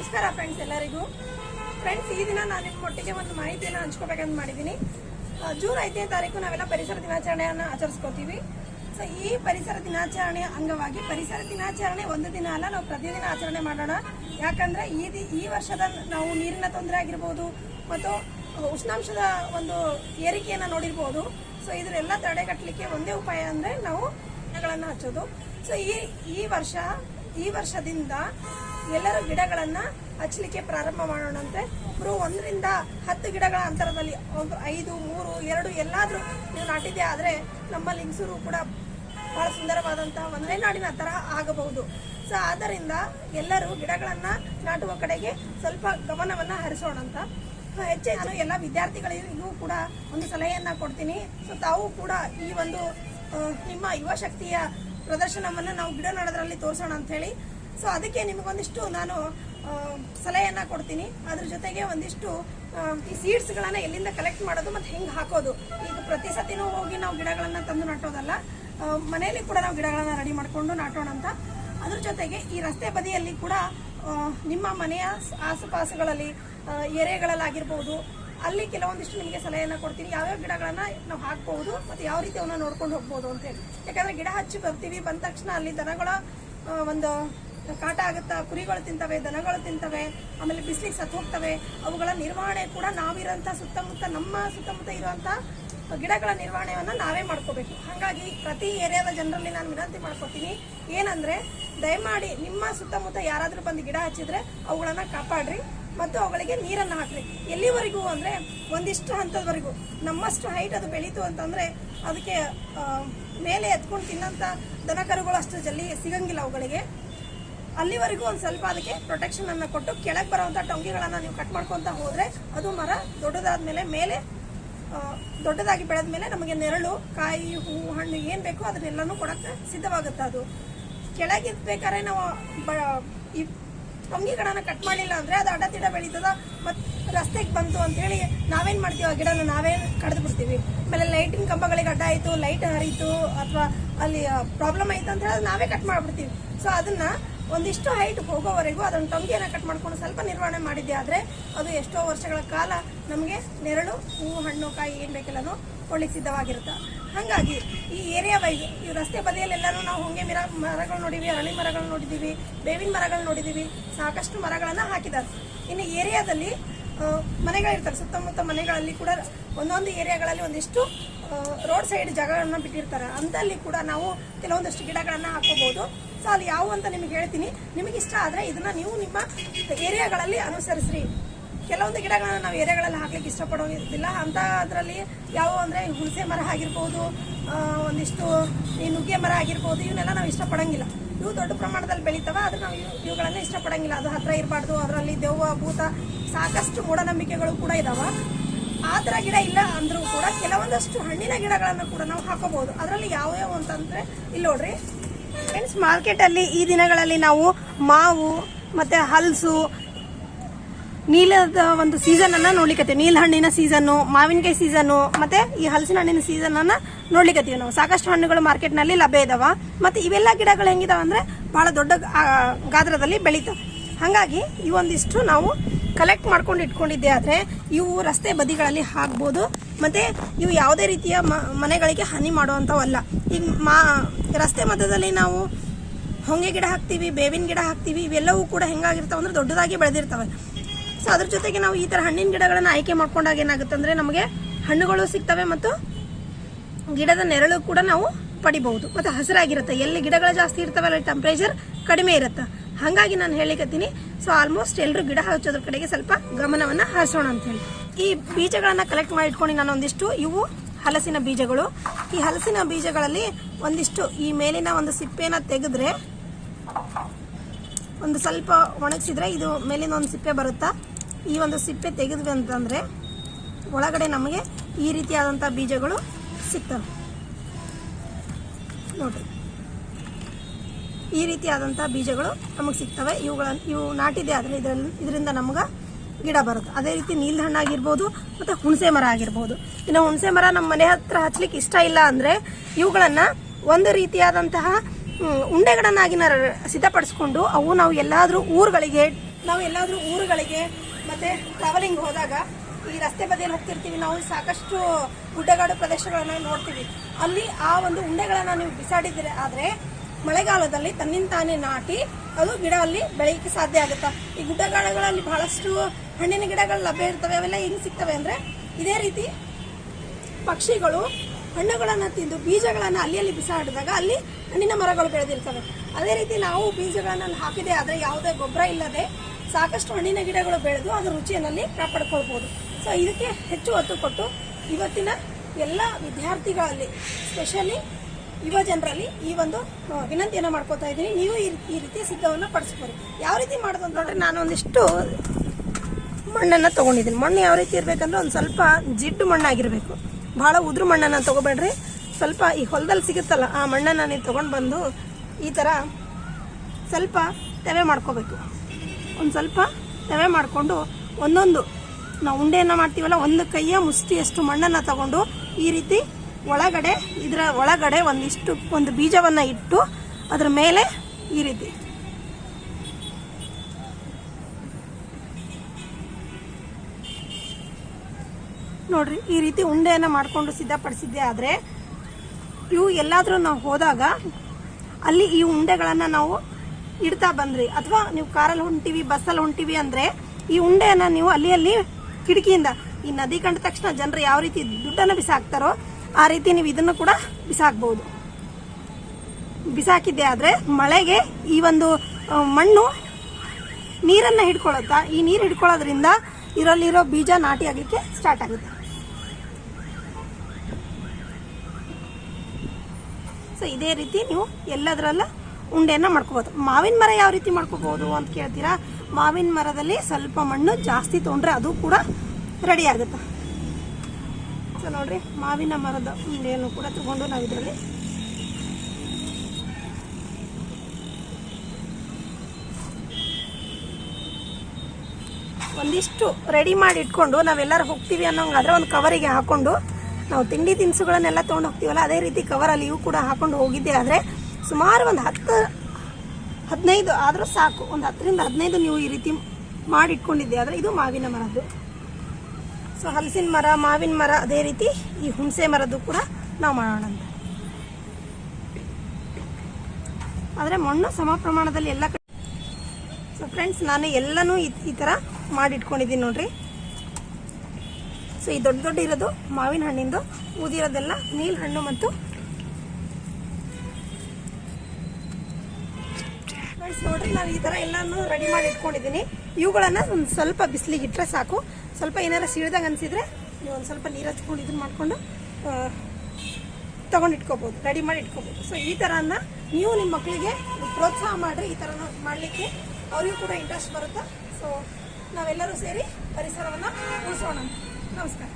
ನಮಸ್ಕಾರ ಫ್ರೆಂಡ್ಸ್ ಎಲ್ಲರಿಗೂ. ಫ್ರೆಂಡ್ಸ್ ಈ ದಿನ ನಾನು ನಿಮ್ಮ ಒಟ್ಟಿಗೆ ಒಂದು ಮಾಹಿತಿಯನ್ನು ಹಂಚ್ಕೋಬೇಕಂತ ಮಾಡಿದ್ದೀನಿ ಜೂನ್ ಐದನೇ ತಾರೀಕು ನಾವೆಲ್ಲ ಪರಿಸರ ದಿನಾಚರಣೆಯನ್ನು ಆಚರಿಸ್ಕೋತೀವಿ. ಸೊ ಈ ಪರಿಸರ ದಿನಾಚರಣೆಯ ಅಂಗವಾಗಿ ಪರಿಸರ ದಿನಾಚರಣೆ ಒಂದು ದಿನ ಅಲ್ಲ, ನಾವು ಪ್ರತಿದಿನ ಆಚರಣೆ ಮಾಡೋಣ. ಯಾಕಂದ್ರೆ ಈ ಈ ವರ್ಷದ ನಾವು ನೀರಿನ ತೊಂದರೆ ಆಗಿರ್ಬೋದು ಮತ್ತು ಉಷ್ಣಾಂಶದ ಒಂದು ಏರಿಕೆಯನ್ನು ನೋಡಿರ್ಬೋದು. ಸೊ ಇದನ್ನೆಲ್ಲ ತಡೆಗಟ್ಟಲಿಕ್ಕೆ ಒಂದೇ ಉಪಾಯ ಅಂದರೆ ನಾವು ಗಿಡಗಳನ್ನು ಹಚ್ಚೋದು. ಸೊ ಈ ಈ ವರ್ಷ, ಈ ವರ್ಷದಿಂದ ಎಲ್ಲರೂ ಗಿಡಗಳನ್ನ ಹಚ್ಚಲಿಕ್ಕೆ ಪ್ರಾರಂಭ ಮಾಡೋಣಂತೆ. ಒಬ್ರು ಒಂದರಿಂದ ಹತ್ತು ಗಿಡಗಳ ಅಂತರದಲ್ಲಿ ಒಂದು ಐದು, ಮೂರು, ಎರಡು ಎಲ್ಲಾದ್ರೂ ನೀವು ನಾಟಿದೆ ಆದರೆ ನಮ್ಮ ಲಿಂಗಸೂರು ಕೂಡ ಬಹಳ ಸುಂದರವಾದಂತಹ ಒಂದೇ ನಾಡಿನ ಆಗಬಹುದು. ಸೊ ಆದ್ದರಿಂದ ಎಲ್ಲರೂ ಗಿಡಗಳನ್ನು ನಾಟುವ ಕಡೆಗೆ ಸ್ವಲ್ಪ ಗಮನವನ್ನು ಹರಿಸೋಣ ಅಂತ ಹೆಚ್ಚು ನಾನು ಎಲ್ಲ ವಿದ್ಯಾರ್ಥಿಗಳಿಗೂ ಕೂಡ ಒಂದು ಸಲಹೆಯನ್ನ ಕೊಡ್ತೀನಿ. ಸೊ ತಾವು ಕೂಡ ಈ ಒಂದು ನಿಮ್ಮ ಯುವ ಶಕ್ತಿಯ ಪ್ರದರ್ಶನವನ್ನು ನಾವು ಗಿಡ ನಡೋದ್ರಲ್ಲಿ ತೋರಿಸೋಣ ಅಂತ ಹೇಳಿ ಸೊ ಅದಕ್ಕೆ ನಿಮಗೊಂದಿಷ್ಟು ನಾನು ಸಲಹೆಯನ್ನು ಕೊಡ್ತೀನಿ. ಅದ್ರ ಜೊತೆಗೆ ಒಂದಿಷ್ಟು ಈ ಸೀಡ್ಸ್ಗಳನ್ನ ಎಲ್ಲಿಂದ ಕಲೆಕ್ಟ್ ಮಾಡೋದು ಮತ್ತೆ ಹೆಂಗೆ ಹಾಕೋದು. ಈಗ ಪ್ರತಿ ಸತಿನೂ ಹೋಗಿ ನಾವು ಗಿಡಗಳನ್ನ ತಂದು ನಾಟೋದಲ್ಲ ಮನೆಯಲ್ಲಿ ಕೂಡ ನಾವು ಗಿಡಗಳನ್ನ ರೆಡಿ ಮಾಡಿಕೊಂಡು ನಾಟೋಣ ಅಂತ. ಅದ್ರ ಜೊತೆಗೆ ಈ ರಸ್ತೆ ಬದಿಯಲ್ಲಿ ಕೂಡ ನಿಮ್ಮ ಮನೆಯ ಆಸುಪಾಸುಗಳಲ್ಲಿ ಎರೆಗಳಲ್ಲಾಗಿರ್ಬೋದು ಅಲ್ಲಿ ಕೆಲವೊಂದಿಷ್ಟು ನಿಮಗೆ ಸಲಹೆಯನ್ನ ಕೊಡ್ತೀನಿ. ಯಾವ್ಯಾವ ಗಿಡಗಳನ್ನ ನಾವು ಹಾಕ್ಬಹುದು ಮತ್ತೆ ಯಾವ ರೀತಿ ಅವನ್ನ ನೋಡ್ಕೊಂಡು ಹೋಗ್ಬೋದು ಅಂತ ಹೇಳಿ. ಯಾಕಂದ್ರೆ ಗಿಡ ಹಚ್ಚಿ ಬರ್ತೀವಿ, ಬಂದ ತಕ್ಷಣ ಅಲ್ಲಿ ದನಗಳ ಒಂದು ಕಾಟ ಆಗುತ್ತಾ? ಕುರಿಗಳು ತಿಂತವೆ, ದನಗಳು ತಿಂತವೆ, ಆಮೇಲೆ ಬಿಸಿಲಿಗೆ ಸತ್ತು ಹೋಗ್ತವೆ. ಅವುಗಳ ನಿರ್ವಹಣೆ ಕೂಡ ನಾವಿರೋಂಥ ಸುತ್ತಮುತ್ತ, ನಮ್ಮ ಸುತ್ತಮುತ್ತ ಇರುವಂಥ ಗಿಡಗಳ ನಿರ್ವಹಣೆಯನ್ನು ನಾವೇ ಮಾಡ್ಕೋಬೇಕು. ಹಾಗಾಗಿ ಪ್ರತಿ ಏರಿಯಾದ ಜನರಲ್ಲಿ ನಾನು ವಿನಂತಿ ಮಾಡ್ಕೊತೀನಿ. ಏನಂದರೆ, ದಯಮಾಡಿ ನಿಮ್ಮ ಸುತ್ತಮುತ್ತ ಯಾರಾದರೂ ಬಂದು ಗಿಡ ಹಚ್ಚಿದ್ರೆ ಅವುಗಳನ್ನು ಕಾಪಾಡ್ರಿ ಮತ್ತು ಅವುಗಳಿಗೆ ನೀರನ್ನು ಹಾಕ್ರಿ. ಎಲ್ಲಿವರೆಗೂ ಅಂದರೆ ಒಂದಿಷ್ಟು ಹಂತದವರೆಗೂ. ನಮ್ಮಷ್ಟು ಹೈಟ್ ಅದು ಬೆಳೀತು ಅಂತಂದರೆ ಅದಕ್ಕೆ ಮೇಲೆ ಎತ್ಕೊಂಡು ತಿನ್ನಂಥ ದನಕರುಗಳು ಅಷ್ಟು ಜಲ್ದಿ ಸಿಗಂಗಿಲ್ಲ ಅವುಗಳಿಗೆ. ಅಲ್ಲಿವರೆಗೂ ಒಂದು ಸ್ವಲ್ಪ ಅದಕ್ಕೆ ಪ್ರೊಟೆಕ್ಷನ್ ಅನ್ನ ಕೊಟ್ಟು ಕೆಳಗೆ ಬರುವಂತ ಟೊಂಗಿಗಳನ್ನ ನೀವು ಕಟ್ ಮಾಡ್ಕೊಂತ ಹೋದ್ರೆ ಅದು ಮರ ದೊಡ್ಡದಾದ್ಮೇಲೆ ಮೇಲೆ ಮೇಲೆ ದೊಡ್ಡದಾಗಿ ಬೆಳೆದ್ಮೇಲೆ ನಮಗೆ ನೆರಳು, ಕಾಯಿ, ಹೂ, ಹಣ್ಣು ಏನ್ ಬೇಕೋ ಅದನ್ನೆಲ್ಲನೂ ಕೊಡಕ್ಕೆ ಸಿದ್ಧವಾಗುತ್ತೆ ಅದು. ಕೆಳಗಿರ್ಬೇಕಾದ್ರೆ ನಾವು ಈ ಟೊಂಗಿಗಳನ್ನ ಕಟ್ ಮಾಡಿಲ್ಲ ಅಂದ್ರೆ ಅದು ಅಡ್ಡ ಬೆಳೀತದ ಮತ್ ರಸ್ತೆಗೆ ಬಂತು ಅಂತ ಹೇಳಿ ನಾವೇನ್ ಮಾಡ್ತೀವಿ? ಆ ಗಿಡನ ನಾವೇ ಕಡ್ದು ಬಿಡ್ತೀವಿ. ಆಮೇಲೆ ಲೈಟಿನ ಕಂಬಗಳಿಗೆ ಅಡ್ಡ ಆಯ್ತು ಲೈಟ್ ಹರಿತು, ಅಥವಾ ಅಲ್ಲಿ ಪ್ರಾಬ್ಲಮ್ ಆಯ್ತು ಅಂತ ಹೇಳಿ ನಾವೇ ಕಟ್ ಮಾಡ್ಬಿಡ್ತೀವಿ. ಸೊ ಅದನ್ನ ಒಂದಿಷ್ಟು ಹೈಟ್ ಹೋಗೋವರೆಗೂ ಅದನ್ನು ತಂಗಿಯನ್ನು ಕಟ್ ಮಾಡ್ಕೊಂಡು ಸ್ವಲ್ಪ ನಿರ್ವಹಣೆ ಮಾಡಿದ್ದೆ. ಆದರೆ ಅದು ಎಷ್ಟೋ ವರ್ಷಗಳ ಕಾಲ ನಮಗೆ ನೆರಳು, ಹೂವು, ಹಣ್ಣು, ಕಾಯಿ ಏನು ಬೇಕೆಲ್ಲನೂ ಕೊಡ್ಲಿಕ್ಕೆ ಸಿದ್ಧವಾಗಿರುತ್ತೆ. ಹಾಗಾಗಿ ಈ ಏರಿಯಾ ವೈಸ್ ಈ ರಸ್ತೆ ಬದಿಯಲ್ಲೆಲ್ಲರೂ ನಾವು ಹೊಂಗೆ ಮಿರ, ಮರಗಳು ನೋಡಿವಿ ಅರಳಿ ಮರಗಳು ನೋಡಿದ್ದೀವಿ ಬೇವಿನ ಮರಗಳು ನೋಡಿದ್ದೀವಿ ಸಾಕಷ್ಟು ಮರಗಳನ್ನು ಹಾಕಿದ್ದಾರೆ. ಇನ್ನು ಏರಿಯಾದಲ್ಲಿ ಮನೆಗಳಿರ್ತಾರೆ, ಸುತ್ತಮುತ್ತ ಮನೆಗಳಲ್ಲಿ ಕೂಡ ಒಂದೊಂದು ಏರಿಯಾಗಳಲ್ಲಿ ಒಂದಿಷ್ಟು ರೋಡ್ ಸೈಡ್ ಜಾಗಗಳನ್ನು ಬಿಟ್ಟಿರ್ತಾರೆ. ಅಂತಲ್ಲಿ ಕೂಡ ನಾವು ಕೆಲವೊಂದಷ್ಟು ಗಿಡಗಳನ್ನು ಹಾಕೋಬಹುದು ಸೊ ಅಲ್ಲಿ ಯಾವ ಅಂತ ನಿಮಗೆ ಹೇಳ್ತೀನಿ. ನಿಮಗೆ ಇಷ್ಟ ಆದ್ರೆ ಇದನ್ನ ನೀವು ನಿಮ್ಮ ಏರಿಯಾಗಳಲ್ಲಿ ಅನುಸರಿಸ್ರಿ. ಕೆಲವೊಂದು ಗಿಡಗಳನ್ನ ನಾವು ಏರಿಯಾಗಳಲ್ಲಿ ಹಾಕ್ಲಿಕ್ಕೆ ಇಷ್ಟಪಡೋದಿಲ್ಲ. ಅಂತ ಅದರಲ್ಲಿ ಯಾವ ಅಂದ್ರೆ ಹುಣಸೆ ಮರ ಆಗಿರ್ಬೋದು ಒಂದಿಷ್ಟು ಈ ನುಗ್ಗೆ ಮರ ಆಗಿರ್ಬೋದು ಇವನ್ನೆಲ್ಲ ನಾವು ಇಷ್ಟಪಡಂಗಿಲ್ಲ. ಇವು ದೊಡ್ಡ ಪ್ರಮಾಣದಲ್ಲಿ ಬೆಳಿತಾವ, ಆದ್ರೆ ನಾವು ಇವು- ಇವುಗಳನ್ನ ಇಷ್ಟಪಡಂಗಿಲ್ಲ. ಅದು ಹತ್ರ ಇರಬಾರ್ದು, ಅದರಲ್ಲಿ ದೆವ್ವ, ಭೂತ ಸಾಕಷ್ಟು ಮೂಢನಂಬಿಕೆಗಳು ಕೂಡ ಇದಾವ. ಆ ಗಿಡ ಇಲ್ಲ ಅಂದ್ರೂ ಕೂಡ ಕೆಲವೊಂದಷ್ಟು ಹಣ್ಣಿನ ಗಿಡಗಳನ್ನು ಕೂಡ ನಾವು ಹಾಕೋಬಹುದು. ಅದರಲ್ಲಿ ಯಾವ್ಯಾವ ಅಂತಂದ್ರೆ ಇಲ್ಲಿ ನೋಡ್ರಿ ಫ್ರೆಂಡ್ಸ್ ಮಾರ್ಕೆಟಲ್ಲಿ ಈ ದಿನಗಳಲ್ಲಿ ನಾವು ಮಾವು, ಮತ್ತೆ ಹಲಸು, ನೀಲದ ಒಂದು ಸೀಸನ್ ಅನ್ನ ನೋಡ್ಲಿಕತ್ತೀವಿ. ನೀಲ್ ಹಣ್ಣಿನ ಸೀಸನ್ನು ಮಾವಿನಕಾಯಿ ಸೀಸನ್ನು ಮತ್ತೆ ಈ ಹಲಸಿನ ಹಣ್ಣಿನ ಸೀಸನ್ ಅನ್ನ ನೋಡ್ಲಿಕತ್ತೀವಿ ನಾವು. ಸಾಕಷ್ಟು ಹಣ್ಣುಗಳು ಮಾರ್ಕೆಟ್ನಲ್ಲಿ ಲಭ್ಯ ಇದಾವ. ಮತ್ತೆ ಇವೆಲ್ಲ ಗಿಡಗಳು ಹೆಂಗಿದಾವ ಅಂದ್ರೆ ಬಹಳ ದೊಡ್ಡ ಗಾತ್ರದಲ್ಲಿ ಬೆಳೀತಾವೆ. ಹಾಗಾಗಿ ಈ ಒಂದಿಷ್ಟು ನಾವು ಕಲೆಕ್ಟ್ ಮಾಡ್ಕೊಂಡು ಇಟ್ಕೊಂಡಿದ್ದೆ ಆದ್ರೆ ಇವು ರಸ್ತೆ ಬದಿಗಳಲ್ಲಿ ಹಾಕ್ಬೋದು. ಮತ್ತೆ ಇವು ಯಾವುದೇ ರೀತಿಯ ಮನೆಗಳಿಗೆ ಹಾನಿ ಮಾಡುವಂಥವಲ್ಲ. ಈಗ ಮಾ, ರಸ್ತೆ ಮಧ್ಯದಲ್ಲಿ ನಾವು ಹೊಂಗೆ ಗಿಡ ಹಾಕ್ತೀವಿ, ಬೇವಿನ ಗಿಡ ಹಾಕ್ತೀವಿ, ಇವೆಲ್ಲವೂ ಕೂಡ ಹೆಂಗಾಗಿರ್ತಾವೆ ಅಂದ್ರೆ ದೊಡ್ಡದಾಗಿ ಬೆಳೆದಿರ್ತವೆ. ಸೊ ಅದ್ರ ಜೊತೆಗೆ ನಾವು ಈ ತರ ಹಣ್ಣಿನ ಗಿಡಗಳನ್ನು ಆಯ್ಕೆ ಮಾಡ್ಕೊಂಡಾಗ ಏನಾಗುತ್ತೆ ಅಂದರೆ ನಮಗೆ ಹಣ್ಣುಗಳು ಸಿಗ್ತವೆ ಮತ್ತು ಗಿಡದ ನೆರಳು ಕೂಡ ನಾವು ಪಡಿಬಹುದು. ಮತ್ತೆ ಹಸಿರಾಗಿರುತ್ತೆ. ಎಲ್ಲಿ ಗಿಡಗಳು ಜಾಸ್ತಿ ಇರ್ತವೆ, ಅಲ್ಲಿ ಟೆಂಪ್ರೇಚರ್ ಕಡಿಮೆ ಇರುತ್ತೆ. ಹಾಗಾಗಿ ನಾನು ಹೇಳಿಕತ್ತೀನಿ. ಸೊ ಆಲ್ಮೋಸ್ಟ್ ಎಲ್ಲರೂ ಗಿಡ ಹಚ್ಚೋದ್ರ ಕಡೆಗೆ ಸ್ವಲ್ಪ ಗಮನವನ್ನು ಹರಿಸೋಣ ಅಂತ ಹೇಳಿ. ಈ ಬೀಜಗಳನ್ನ ಕಲೆಕ್ಟ್ ಮಾಡಿ ಇಟ್ಕೊಂಡು ನಾನು ಒಂದಿಷ್ಟು ಇವು, ಹಲಸಿನ ಬೀಜಗಳು. ಈ ಹಲಸಿನ ಬೀಜಗಳಲ್ಲಿ ಒಂದಿಷ್ಟು ಈ ಮೇಲಿನ ಒಂದು ಸಿಪ್ಪೆನ ತೆಗೆದ್ರೆ, ಒಂದು ಸ್ವಲ್ಪ ಒಣಗಿಸಿದ್ರೆ ಇದು ಮೇಲಿನ ಒಂದು ಸಿಪ್ಪೆ ಬರುತ್ತಾ? ಈ ಒಂದು ಸಿಪ್ಪೆ ತೆಗೆದ್ವಿ ಅಂತಂದ್ರೆ ಒಳಗಡೆ ನಮಗೆ ಈ ರೀತಿಯಾದಂಥ ಬೀಜಗಳು ಸಿಗ್ತವೆ. ನೋಡ್ರಿ ಈ ರೀತಿಯಾದಂಥ ಬೀಜಗಳು ನಮಗೆ ಸಿಗ್ತವೆ. ಇವುಗಳನ್ನು ಇವು ನಾಟಿದೆ ಆದರೆ ಇದರಲ್ಲಿ, ಇದರಿಂದ ನಮ್ಗೆ ಗಿಡ ಬರುತ್ತೆ. ಅದೇ ರೀತಿ ನೀಲ್ದ ಹಣ್ಣು ಆಗಿರ್ಬೋದು ಮತ್ತು ಹುಣಸೆ ಮರ ಆಗಿರ್ಬೋದು. ಇನ್ನು ಹುಣಸೆ ಮರ ನಮ್ಮ ಮನೆ ಹತ್ರ ಹಚ್ಲಿಕ್ಕೆ ಇಷ್ಟ ಇಲ್ಲ ಅಂದರೆ ಇವುಗಳನ್ನು ಒಂದು ರೀತಿಯಾದಂತಹ ಉಂಡೆಗಳನ್ನಾಗಿನ ಸಿದ್ಧಪಡಿಸ್ಕೊಂಡು ಅವು ನಾವು ಎಲ್ಲಾದರೂ ಊರುಗಳಿಗೆ, ನಾವು ಎಲ್ಲಾದರೂ ಊರುಗಳಿಗೆ ಮತ್ತು ಟ್ರಾವೆಲಿಂಗ್ ಹೋದಾಗ ಈ ರಸ್ತೆ ಬದಿಯಲ್ಲಿ ಹೋಗ್ತಿರ್ತೀವಿ ನಾವು ಸಾಕಷ್ಟು ಗುಡ್ಡಗಾಡು ಪ್ರದೇಶಗಳನ್ನು ನೋಡ್ತೀವಿ. ಅಲ್ಲಿ ಆ ಒಂದು ಉಂಡೆಗಳನ್ನು ನೀವು ಬಿಸಾಡಿದ್ರೆ ಆದರೆ ಮಳೆಗಾಲದಲ್ಲಿ ತನ್ನಿಂದ ತಾನೇ ನಾಟಿ ಅದು ಗಿಡ ಅಲ್ಲಿ ಬೆಳೆಯಕ್ಕೆ ಸಾಧ್ಯ ಆಗುತ್ತೆ? ಈ ಗುಡ್ಡಗಾಡುಗಳಲ್ಲಿ ಬಹಳಷ್ಟು ಹಣ್ಣಿನ ಗಿಡಗಳು ಲಭ್ಯ ಇರ್ತವೆ, ಅವೆಲ್ಲ ಹೆಂಗ್ ಸಿಗ್ತವೆ ಅಂದ್ರೆ ಇದೇ ರೀತಿ ಪಕ್ಷಿಗಳು ಹಣ್ಣುಗಳನ್ನು ತಿಂದು ಬೀಜಗಳನ್ನು ಅಲ್ಲಿ ಅಲ್ಲಿ ಬಿಸಾಡಿದಾಗ ಅಲ್ಲಿ ಹಣ್ಣಿನ ಮರಗಳು ಬೆಳೆದಿರ್ತವೆ. ಅದೇ ರೀತಿ ನಾವು ಬೀಜಗಳನ್ನು ಹಾಕಿದೆ, ಆದರೆ ಯಾವುದೇ ಗೊಬ್ಬರ ಇಲ್ಲದೆ ಸಾಕಷ್ಟು ಹಣ್ಣಿನ ಗಿಡಗಳು ಬೆಳೆದು ಅದರ ರುಚಿಯಲ್ಲಿ ಕಾಪಾಡ್ಕೊಳ್ಬೋದು. ಸೊ ಇದಕ್ಕೆ ಹೆಚ್ಚು ಒತ್ತು ಕೊಟ್ಟು ಇವತ್ತಿನ ಎಲ್ಲ ವಿದ್ಯಾರ್ಥಿಗಳಲ್ಲಿ ಸ್ಪೆಷಲಿ ಯುವ ಜನರಲ್ಲಿ ಈ ಒಂದು ವಿನಂತಿಯನ್ನು ಮಾಡ್ಕೋತಾ ಇದ್ದೀನಿ. ನೀವು ಈ ರೀತಿ ಸಿದ್ಧವನ್ನು ಪಡಿಸ್ಬೋದು ಯಾವ ರೀತಿ ಮಾಡೋದು ಅಂತಂದ್ರೆ ನಾನು ಒಂದಿಷ್ಟು ಮಣ್ಣನ್ನು ತೊಗೊಂಡಿದ್ದೀನಿ. ಮಣ್ಣು ಯಾವ ರೀತಿ ಇರಬೇಕಂದ್ರೆ ಒಂದು ಸ್ವಲ್ಪ ಜಿಡ್ಡು ಮಣ್ಣಾಗಿರಬೇಕು. ಭಾಳ ಉದುರು ಮಣ್ಣನ್ನು ತೊಗೋಬೇಡ್ರಿ. ಸ್ವಲ್ಪ ಈ ಹೊಲದಲ್ಲಿ ಸಿಗುತ್ತಲ್ಲ, ಆ ಮಣ್ಣನ್ನು ನೀವು ತಗೊಂಡು ಬಂದು ಈ ಥರ ಸ್ವಲ್ಪ ತೆವೆ ಮಾಡ್ಕೋಬೇಕು. ಒಂದು ಸ್ವಲ್ಪ ತೆವೆ ಮಾಡಿಕೊಂಡು ಒಂದೊಂದು, ನಾವು ಉಂಡೆಯನ್ನು ಮಾಡ್ತೀವಲ್ಲ, ಒಂದು ಕೈಯ ಮುಷ್ಟಿಯಷ್ಟು ಮಣ್ಣನ್ನು ತಗೊಂಡು ಈ ರೀತಿ ಒಳಗಡೆ, ಇದರ ಒಳಗಡೆ ಒಂದಿಷ್ಟು, ಒಂದು ಬೀಜವನ್ನು ಇಟ್ಟು ಅದರ ಮೇಲೆ ಈ ರೀತಿ ನೋಡ್ರಿ, ಈ ರೀತಿ ಉಂಡೆಯನ್ನು ಮಾಡಿಕೊಂಡು ಸಿದ್ಧಪಡಿಸಿದ್ದೆ ಆದರೆ, ಇವು ಎಲ್ಲಾದರೂ ನಾವು ಹೋದಾಗ, ಅಲ್ಲಿ ಈ ಉಂಡೆಗಳನ್ನು ನಾವು ಇಡ್ತಾ ಬಂದ್ರಿ. ಅಥವಾ ನೀವು ಕಾರಲ್ಲಿ ಹೊಂಟಿವಿ, ಬಸ್ಸಲ್ಲಿ ಹೊಂಟಿವಿ ಅಂದರೆ, ಈ ಉಂಡೆಯನ್ನು ನೀವು ಅಲ್ಲಿ ಅಲ್ಲಿ ಕಿಟಕಿಯಿಂದ, ಈ ನದಿ ಕಂಡ ತಕ್ಷಣ ಜನರು ಯಾವ ರೀತಿ ದುಡ್ಡನ್ನು ಬಿಸಾಕ್ತಾರೋ, ಆ ರೀತಿ ನೀವು ಇದನ್ನು ಕೂಡ ಬಿಸಾಕ್ಬೋದು. ಬಿಸಾಕಿದ್ದೆ ಆದರೆ, ಮಳೆಗೆ ಈ ಒಂದು ಮಣ್ಣು ನೀರನ್ನು ಹಿಡ್ಕೊಳ್ಳುತ್ತಾ ಈ ನೀರು ಹಿಡ್ಕೊಳ್ಳೋದ್ರಿಂದ ಇದರಲ್ಲಿರೋ ಬೀಜ ನಾಟಿ ಆಗಲಿಕ್ಕೆ ಸ್ಟಾರ್ಟ್ ಆಗುತ್ತೆ. ಸೊ ಇದೇ ರೀತಿ ನೀವು ಎಲ್ಲದರಲ್ಲ ಉಂಡೆಯನ್ನು ಮಾಡ್ಕೋಬೋದು. ಮಾವಿನ ಮರ ಯಾವ ರೀತಿ ಮಾಡ್ಕೋಬೋದು ಅಂತ ಕೇಳ್ತೀರಾ? ಮಾವಿನ ಮರದಲ್ಲಿ ಸ್ವಲ್ಪ ಮಣ್ಣು ಜಾಸ್ತಿ ತೊಗೊಂಡ್ರೆ ಅದು ಕೂಡ ರೆಡಿ ಆಗುತ್ತೆ. ಸೊ ನೋಡ್ರಿ, ಮಾವಿನ ಮರದ ಉಂಡೆಯನ್ನು ಕೂಡ ತಗೊಂಡು ನಾವು ಇದರಲ್ಲಿ ಒಂದಿಷ್ಟು ರೆಡಿ ಮಾಡಿ ಇಟ್ಕೊಂಡು ನಾವೆಲ್ಲರೂ ಹೋಗ್ತೀವಿ ಅನ್ನೋಂಗಾದ್ರೆ ಒಂದು ಕವರಿಗೆ ಹಾಕೊಂಡು ನಾವು ತಿಂಡಿ ತಿನಿಸುಗಳನ್ನೆಲ್ಲ ತೊಗೊಂಡು ಹೋಗ್ತೀವಲ್ಲ, ಅದೇ ರೀತಿ ಕವರಲ್ಲಿ ಇವು ಕೂಡ ಹಾಕೊಂಡು ಹೋಗಿದ್ದೆ. ಆದರೆ ಸುಮಾರು ಒಂದು ಹತ್ತು, ಹದಿನೈದು ಆದರೂ ಸಾಕು. ಒಂದು ಹತ್ತರಿಂದ ಹದಿನೈದು ನೀವು ಈ ರೀತಿ ಮಾಡಿ ಇಟ್ಕೊಂಡಿದ್ದೆ ಆದರೆ ಇದು ಮಾವಿನ ಮರದ್ದು. ಸೊ ಹಲಸಿನ ಮರ, ಮಾವಿನ ಮರ, ಅದೇ ರೀತಿ ಈ ಹುಣಸೆ ಮರದ್ದು ಕೂಡ ನಾವು ಮಾಡೋಣ ಅಂತ. ಆದರೆ ಮಣ್ಣು ಸಮ ಪ್ರಮಾಣದಲ್ಲಿ ಎಲ್ಲ ಕಡೆ ಸೊ ಫ್ರೆಂಡ್ಸ್ ನಾನು ಎಲ್ಲನೂ ಈ ಈ ಥರ ಮಾಡಿಟ್ಕೊಂಡಿದ್ದೀನಿ ನೋಡ್ರಿ. ಸೊ ಈ ದೊಡ್ಡ ದೊಡ್ಡ ಇರೋದು ಮಾವಿನ ಹಣ್ಣಿಂದು, ಊದಿರೋದೆಲ್ಲ ನೀಲ್ ಹಣ್ಣು ಮತ್ತು ನೋಡ್ರಿ, ನಾನು ಈ ತರ ಎಲ್ಲಾನು ರೆಡಿ ಮಾಡಿ ಇಟ್ಕೊಂಡಿದ್ದೀನಿ. ಇವುಗಳನ್ನ ಒಂದು ಸ್ವಲ್ಪ ಬಿಸಿಲಿಗೆ ಇಟ್ಟರೆ ಸಾಕು. ಸ್ವಲ್ಪ ಏನಾರ ಸಿಳ್ದಂಗೆ ಅನ್ಸಿದ್ರೆ ನೀವು ಒಂದು ಸ್ವಲ್ಪ ನೀರು ಹಚ್ಕೊಂಡು ಇದನ್ನ ಮಾಡ್ಕೊಂಡು ತಗೊಂಡು ಇಟ್ಕೋಬಹುದು ರೆಡಿ ಮಾಡಿ ಇಟ್ಕೋಬಹುದು ಸೊ ಈ ಥರನ ನೀವು ನಿಮ್ಮ ಮಕ್ಕಳಿಗೆ ಪ್ರೋತ್ಸಾಹ ಮಾಡ್ರಿ, ಈ ತರ ಮಾಡಲಿಕ್ಕೆ ಅವರಿಗೂ ಕೂಡ ಇಂಟ್ರೆಸ್ಟ್ ಬರುತ್ತೆ. ಸೊ ನಾವೆಲ್ಲರೂ ಸೇರಿ ಪರಿಸರವನ್ನು ಉಳಿಸೋಣ. ನಮಸ್ಕಾರ